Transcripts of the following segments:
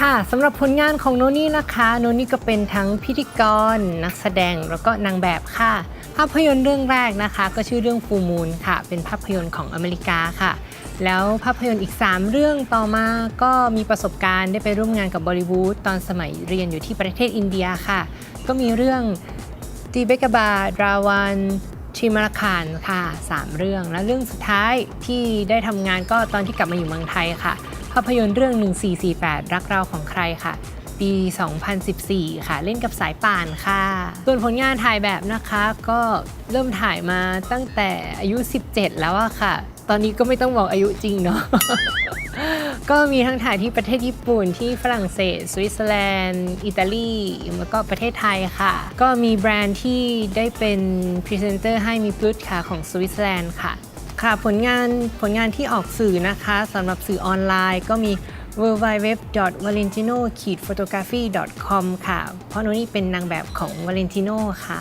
ค่ะสำหรับผลงานของโนนี่นะคะ โนนี่ก็เป็นทั้งพิธีกร นักแสดงแล้วก็นางแบบค่ะ ภาพยนตร์เรื่องแรกนะคะ ก็ชื่อเรื่องฟูมูลค่ะ เป็นภาพยนตร์ของอเมริกาค่ะ แล้วภาพยนตร์อีก 3 เรื่องต่อมาก็มีประสบการณ์ได้ไปร่วมงานกับบอลิวูดตอนสมัยเรียนอยู่ที่ประเทศอินเดียค่ะ ก็มีเรื่องตีเบกบาราวันชิมาราคานค่ะ 3 เรื่อง และเรื่องสุดท้ายที่ได้ทำงานก็ตอนที่กลับมาอยู่เมืองไทยค่ะาพยนตร์เรื่อง 1448 รักเราของใครค่ะ ปี 2014 ค่ะ เล่นกับสายป่านค่ะ ส่วนผลงานถ่ายแบบนะคะก็เริ่มถ่ายมาตั้งแต่อายุ 17 แล้วอะค่ะ ตอนนี้ก็ไม่ต้องบอกอายุจริงเนาะก็มีทั้งถ่ายที่ประเทศญี่ปุ่นที่ฝรั่งเศส สวิตเซอร์แลนด์ อิตาลี แล้วก็ประเทศไทยค่ะ ก็มีแบรนด์ที่ได้เป็นพรีเซนเตอร์ให้มีพลุตค่ะของสวิตเซอร์แลนด์ค่ะ ค่ะผลงานผลงานที่ออกสื่อนะคะสำหรับสื่อออนไลน์ก็มี w w w v a l e n t i n o p h o t o g r a p h y c o m ค่ะ เพราะนนี่เป็นนางแบบของ Valentino ค่ะ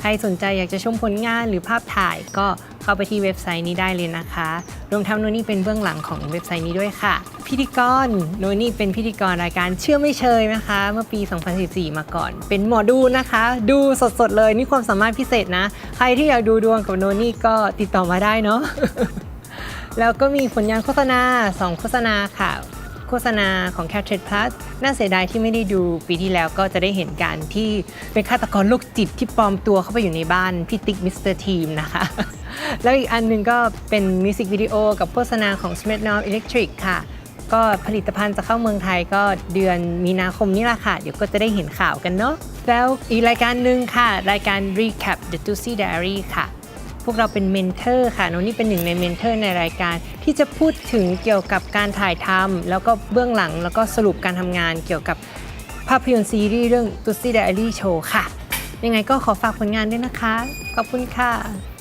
ใครสนใจอยากจะชมผลงานหรือภาพถ่ายก็ เข้าไปที่เว็บไซต์นี้ได้เลยนะคะ รวมทั้งโนนี่เป็นเบื้องหลังของเว็บไซต์นี้ด้วยค่ะ พิธีกรโนนี่เป็นพิธีกรรายการเชื่อไม่เชยนะคะ เมื่อปี 2014 มาก่อน เป็นหมอดูนะคะ ดูสดๆเลยนี่ความสามารถพิเศษนะ ใครที่อยากดูดวงกับโนนี่ก็ติดต่อมาได้เนาะแล้วก็มีผลงานโฆษณา 2 โฆษณาค่ะ โฆษณาของ c a t r e d Plus น่าเสียดายที่ไม่ได้ดูปีที่แล้วก็จะได้เห็นการที่เป็นฆาตกรโรคจิตที่ปลอมตัวเข้าไปอยู่ในบ้านพี่ติ๊กมิสเตอร์ทีมนะคะ แล้วอีกอันหนึ่งก็เป็นมิวสิกวิดีโอกับโฆษณาของ s m a r t n o w Electric ค่ะ ก็ผลิตภัณฑ์จะเข้าเมืองไทยก็เดือนมีนาคมนี้ละค่ะ เดี๋ยวก็จะได้เห็นข่าวกันเนาะแล้วอีกรายการหนึ่งค่ะ รายการ Recap The Tussy Diary ค่ะ พวกเราเป็นเมนเทอร์ค่ะโนนี่เป็นหนึ่งในเมนเทอร์ในรายการ ที่จะพูดถึงเกี่ยวกับการถ่ายทำแล้วก็เบื้องหลังแล้วก็สรุปการทำงานเกี่ยวกับภาพยนตร์ซีรีส์เรื่อง t u s s y Diary Show ค่ะ ยังไงก็ขอฝากผลงานด้วยนะคะ ขอบคุณค่ะ